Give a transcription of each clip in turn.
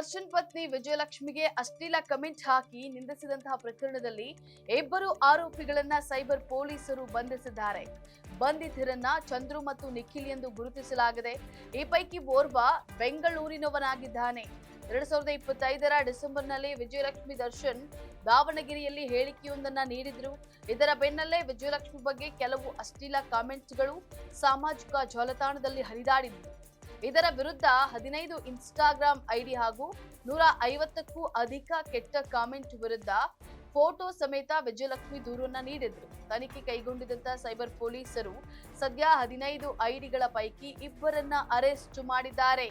ದರ್ಶನ್ ಪತ್ನಿ ವಿಜಯಲಕ್ಷ್ಮಿಗೆ ಅಶ್ಲೀಲ ಕಮೆಂಟ್ ಹಾಕಿ ನಿಂದಿಸಿದಂತಹ ಪ್ರಕರಣದಲ್ಲಿ ಇಬ್ಬರು ಆರೋಪಿಗಳನ್ನ ಸೈಬರ್ ಪೊಲೀಸರು ಬಂಧಿಸಿದ್ದಾರೆ. ಬಂಧಿತರನ್ನ ಚಂದ್ರು ಮತ್ತು ನಿಖಿಲ್ ಎಂದು ಗುರುತಿಸಲಾಗಿದೆ. ಈ ಪೈಕಿ ಓರ್ವ ಬೆಂಗಳೂರಿನವನಾಗಿದ್ದಾನೆ. ಎರಡ್ ಸಾವಿರದ ಇಪ್ಪತ್ತೈದರ ಡಿಸೆಂಬರ್ನಲ್ಲಿ ವಿಜಯಲಕ್ಷ್ಮಿ ದರ್ಶನ್ ದಾವಣಗೆರೆಯಲ್ಲಿ ಹೇಳಿಕೆಯೊಂದನ್ನ ನೀಡಿದ್ರು. ಇದರ ಬೆನ್ನಲ್ಲೇ ವಿಜಯಲಕ್ಷ್ಮಿ ಬಗ್ಗೆ ಕೆಲವು ಅಶ್ಲೀಲ ಕಾಮೆಂಟ್ಸ್ಗಳು ಸಾಮಾಜಿಕ ಜಾಲತಾಣದಲ್ಲಿ ಹರಿದಾಡಿದ್ವು. ಇದರ ವಿರುದ್ಧ ಹದಿನೈದು ಇನ್ಸ್ಟಾಗ್ರಾಂ ಐಡಿ ಹಾಗೂ ನೂರ ಐವತ್ತಕ್ಕೂ ಅಧಿಕ ಕೆಟ್ಟ ಕಾಮೆಂಟ್ ವಿರುದ್ಧ ಫೋಟೋ ಸಮೇತ ವಿಜಯಲಕ್ಷ್ಮಿ ದೂರನ್ನ ನೀಡಿದ್ರು. ತನಿಖೆ ಕೈಗೊಂಡಿದ್ದಂತ ಸೈಬರ್ ಪೊಲೀಸರು ಸದ್ಯ ಹದಿನೈದು ಐಡಿಗಳ ಪೈಕಿ ಇಬ್ಬರನ್ನ ಅರೆಸ್ಟ್ ಮಾಡಿದ್ದಾರೆ.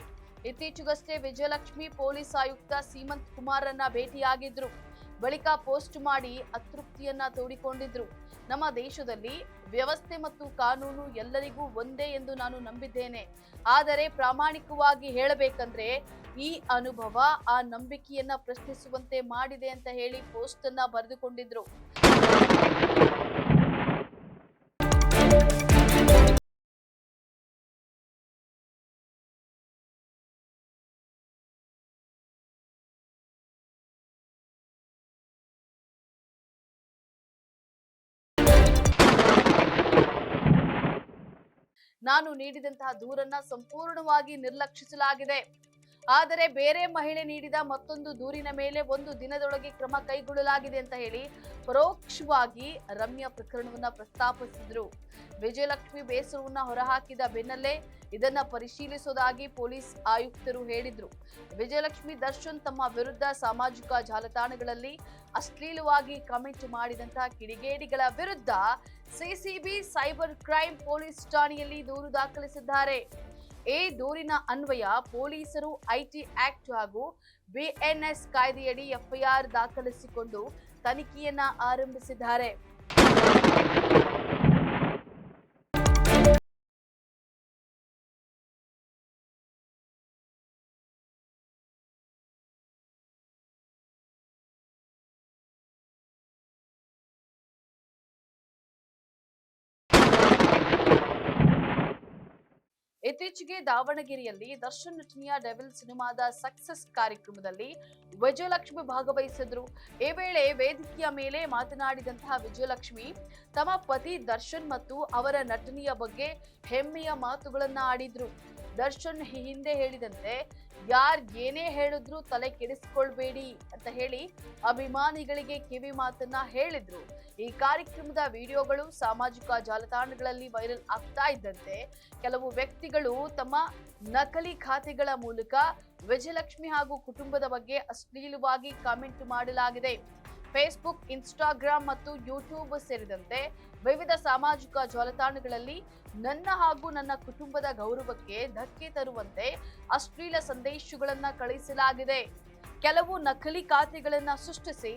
ಇತ್ತೀಚೆಗಷ್ಟೇ ವಿಜಯಲಕ್ಷ್ಮಿ ಪೊಲೀಸ್ ಆಯುಕ್ತ ಸೀಮಂತ್ ಕುಮಾರನ್ನ ಭೇಟಿಯಾಗಿದ್ರು. ಬಳಿಕ ಪೋಸ್ಟ್ ಮಾಡಿ ಅತೃಪ್ತಿಯನ್ನ ತೋಡಿಕೊಂಡಿದ್ರು. ನಮ್ಮ ದೇಶದಲ್ಲಿ ವ್ಯವಸ್ಥೆ ಮತ್ತು ಕಾನೂನು ಎಲ್ಲರಿಗೂ ಒಂದೇ ಎಂದು ನಾನು ನಂಬಿದ್ದೇನೆ. ಆದರೆ ಪ್ರಾಮಾಣಿಕವಾಗಿ ಹೇಳಬೇಕಂದ್ರೆ ಈ ಅನುಭವ, ಆ ನಂಬಿಕೆಯನ್ನ ಪ್ರಶ್ನಿಸುವಂತೆ ಮಾಡಿದೆ ಅಂತ ಹೇಳಿ ಪೋಸ್ಟ್ ಅನ್ನ ಬರೆದುಕೊಂಡಿದ್ರು. ನಾನು ನೀಡಿದಂತಹ ದೂರನ್ನ ಸಂಪೂರ್ಣವಾಗಿ ನಿರ್ಲಕ್ಷಿಸಲಾಗಿದೆ. ಆದರೆ ಬೇರೆ ಮಹಿಳೆ ನೀಡಿದ ಮತ್ತೊಂದು ದೂರಿನ ಮೇಲೆ ಒಂದು ದಿನದೊಳಗೆ ಕ್ರಮ ಕೈಗೊಳ್ಳಲಾಗಿದೆ ಅಂತ ಹೇಳಿ ಪರೋಕ್ಷವಾಗಿ ರಮ್ಯಾ ಪ್ರಕರಣವನ್ನ ಪ್ರಸ್ತಾಪಿಸಿದ್ರು. ವಿಜಯಲಕ್ಷ್ಮಿ ಬೇಸರವನ್ನ ಹೊರಹಾಕಿದ ಬೆನ್ನಲ್ಲೇ ಇದನ್ನ ಪರಿಶೀಲಿಸುವುದಾಗಿ ಪೊಲೀಸ್ ಆಯುಕ್ತರು ಹೇಳಿದ್ರು. ವಿಜಯಲಕ್ಷ್ಮಿ ದರ್ಶನ್ ತಮ್ಮ ವಿರುದ್ಧ ಸಾಮಾಜಿಕ ಜಾಲತಾಣಗಳಲ್ಲಿ ಅಶ್ಲೀಲವಾಗಿ ಕಮೆಂಟ್ ಮಾಡಿದಂತಹ ಕಿಡಿಗೇಡಿಗಳ ವಿರುದ್ಧ ಸಿಸಿಬಿ ಸೈಬರ್ ಕ್ರೈಂ ಪೊಲೀಸ್ ಠಾಣೆಯಲ್ಲಿ ದೂರು ದಾಖಲಿಸಿದ್ದಾರೆ. ಈ ದೂರಿನ ಅನ್ವಯ ಪೊಲೀಸರು ಐಟಿ ಆಕ್ಟ್ ಹಾಗೂ ಬಿಎನ್ಎಸ್ ಕಾಯ್ದೆಯಡಿ ಎಫ್ಐಆರ್ ದಾಖಲಿಸಿಕೊಂಡು ತನಿಖೆಯನ್ನ ಆರಂಭಿಸಿದ್ದಾರೆ. ಇತ್ತೀಚೆಗೆ ದಾವಣಗೆರೆಯಲ್ಲಿ ದರ್ಶನ್ ನಟನೆಯ ಡೆವಿಲ್ ಸಿನಿಮಾದ ಸಕ್ಸಸ್ ಕಾರ್ಯಕ್ರಮದಲ್ಲಿ ವಿಜಯಲಕ್ಷ್ಮಿ ಭಾಗವಹಿಸಿದ್ರು. ಈ ವೇಳೆ ವೇದಿಕೆಯ ಮೇಲೆ ಮಾತನಾಡಿದಂತಹ ವಿಜಯಲಕ್ಷ್ಮಿ, ತಮ್ಮ ಪತಿ ದರ್ಶನ್ ಮತ್ತು ಅವರ ನಟನೆಯ ಬಗ್ಗೆ ಹೆಮ್ಮೆಯ ಮಾತುಗಳನ್ನ ಆಡಿದ್ರು. ದರ್ಶನ್ ಹಿಂದೆ ಹೇಳಿದಂತೆ, ಯಾರ್ ಏನೇ ಹೇಳಿದ್ರು ತಲೆ ಕೆಡಿಸ್ಕೊಳ್ಬೇಡಿ ಅಂತ ಹೇಳಿ ಅಭಿಮಾನಿಗಳಿಗೆ ಕಿವಿ ಮಾತನ್ನ ಹೇಳಿದ್ರು. ಈ ಕಾರ್ಯಕ್ರಮದ ವಿಡಿಯೋಗಳು ಸಾಮಾಜಿಕ ಜಾಲತಾಣಗಳಲ್ಲಿ ವೈರಲ್ ಆಗ್ತಾ ಇದ್ದಂತೆ, ಕೆಲವು ವ್ಯಕ್ತಿಗಳು ತಮ್ಮ ನಕಲಿ ಖಾತೆಗಳ ಮೂಲಕ ವಿಜಯಲಕ್ಷ್ಮಿ ಹಾಗೂ ಕುಟುಂಬದ ಬಗ್ಗೆ ಅಶ್ಲೀಲವಾಗಿ ಕಾಮೆಂಟ್ ಮಾಡಲಾಗಿದೆ. ಫೇಸ್ಬುಕ್, ಇನ್ಸ್ಟಾಗ್ರಾಮ್ ಮತ್ತು ಯೂಟ್ಯೂಬ್ ಸೇರಿದಂತೆ ವಿವಿಧ ಸಾಮಾಜಿಕ ಜಾಲತಾಣಗಳಲ್ಲಿ ನನ್ನ ಹಾಗೂ ನನ್ನ ಕುಟುಂಬದ ಗೌರವಕ್ಕೆ ಧಕ್ಕೆ ತರುವಂತೆ ಅಶ್ಲೀಲ ಸಂದೇಶಗಳನ್ನ ಕಳಿಸಲಾಗಿದೆ. ಕೆಲವು ನಕಲಿ ಖಾತೆಗಳನ್ನು ಸೃಷ್ಟಿಸಿ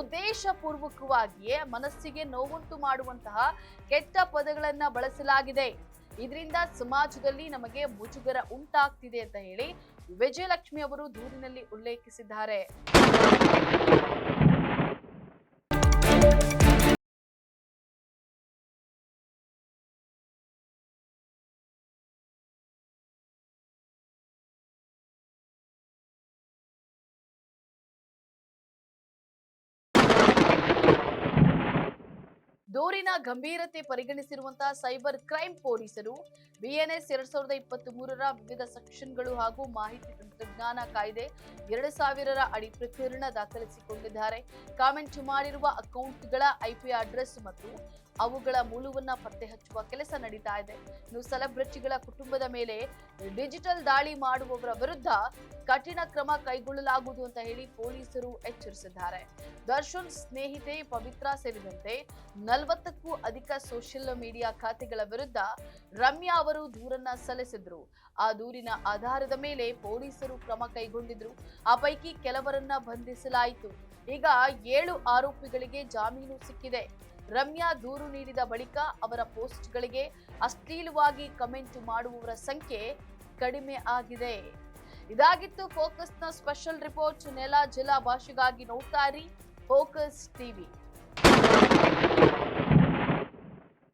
ಉದ್ದೇಶಪೂರ್ವಕವಾಗಿಯೇ ಮನಸ್ಸಿಗೆ ನೋವುಂಟು ಮಾಡುವಂತಹ ಕೆಟ್ಟ ಪದಗಳನ್ನ ಬಳಸಲಾಗಿದೆ. ಇದರಿಂದ ಸಮಾಜದಲ್ಲಿ ನಮಗೆ ಮುಜುಗರ ಉಂಟಾಗ್ತಿದೆ ಅಂತ ಹೇಳಿ ವಿಜಯಲಕ್ಷ್ಮಿ ಅವರು ದೂರಿನಲ್ಲಿ ಉಲ್ಲೇಖಿಸಿದ್ದಾರೆ. ದೂರಿನ ಗಂಭೀರತೆ ಪರಿಗಣಿಸಿರುವಂತಹ ಸೈಬರ್ ಕ್ರೈಂ ಪೊಲೀಸರು ಬಿಎನ್ಎಸ್ ಎರಡ್ ಸಾವಿರದ ಇಪ್ಪತ್ತ್ ಮೂರರ ವಿವಿಧ ಸೆಕ್ಷನ್ಗಳು ಹಾಗೂ ಮಾಹಿತಿ ತಂತ್ರಜ್ಞಾನ ಕಾಯ್ದೆ ಎರಡು ಸಾವಿರರ ಅಡಿ ಪ್ರಕರಣ ದಾಖಲಿಸಿಕೊಂಡಿದ್ದಾರೆ. ಕಾಮೆಂಟ್ ಮಾಡಿರುವ ಅಕೌಂಟ್ಗಳ ಐಪಿ ಅಡ್ರೆಸ್ ಮತ್ತು ಅವುಗಳ ಮೂಲವನ್ನ ಪತ್ತೆ ಹಚ್ಚುವ ಕೆಲಸ ನಡೀತಾ ಇದೆ. ಇನ್ನು ಸೆಲೆಬ್ರಿಟಿಗಳ ಕುಟುಂಬದ ಮೇಲೆ ಡಿಜಿಟಲ್ ದಾಳಿ ಮಾಡುವವರ ವಿರುದ್ಧ ಕಠಿಣ ಕ್ರಮ ಕೈಗೊಳ್ಳಲಾಗುವುದು ಅಂತ ಹೇಳಿ ಪೊಲೀಸರು ಎಚ್ಚರಿಸಿದ್ದಾರೆ. ದರ್ಶನ್ ಸ್ನೇಹಿತೆ ಪವಿತ್ರ ಸೇರಿದಂತೆ ನಲವತ್ತಕ್ಕೂ ಅಧಿಕ ಸೋಷಿಯಲ್ ಮೀಡಿಯಾ ಖಾತೆಗಳ ವಿರುದ್ಧ ರಮ್ಯಾ ಅವರು ದೂರನ್ನ ಸಲ್ಲಿಸಿದ್ರು. ಆ ದೂರಿನ ಆಧಾರದ ಮೇಲೆ ಪೊಲೀಸರು ಕ್ರಮ ಕೈಗೊಂಡಿದ್ರು. ಆ ಪೈಕಿ ಕೆಲವರನ್ನ ಬಂಧಿಸಲಾಯಿತು. ಈಗ ಏಳು ಆರೋಪಿಗಳಿಗೆ ಜಾಮೀನು ಸಿಕ್ಕಿದೆ. ರಮ್ಯಾ ದೂರು ನೀಡಿದ ಬಳಿಕ ಅವರ ಪೋಸ್ಟ್ಗಳಿಗೆ ಅಶ್ಲೀಲವಾಗಿ ಕಮೆಂಟ್ ಮಾಡುವವರ ಸಂಖ್ಯೆ ಕಡಿಮೆ ಆಗಿದೆ. ಇದಾಗಿತ್ತು ಫೋಕಸ್ನ ಸ್ಪೆಷಲ್ ರಿಪೋರ್ಟ್. ನೆಲ ಜಿಲ್ಲಾ ಭಾಷೆಗಾಗಿ ನೋಡ್ತಾ ಇರಿ ಫೋಕಸ್ ಟಿವಿ.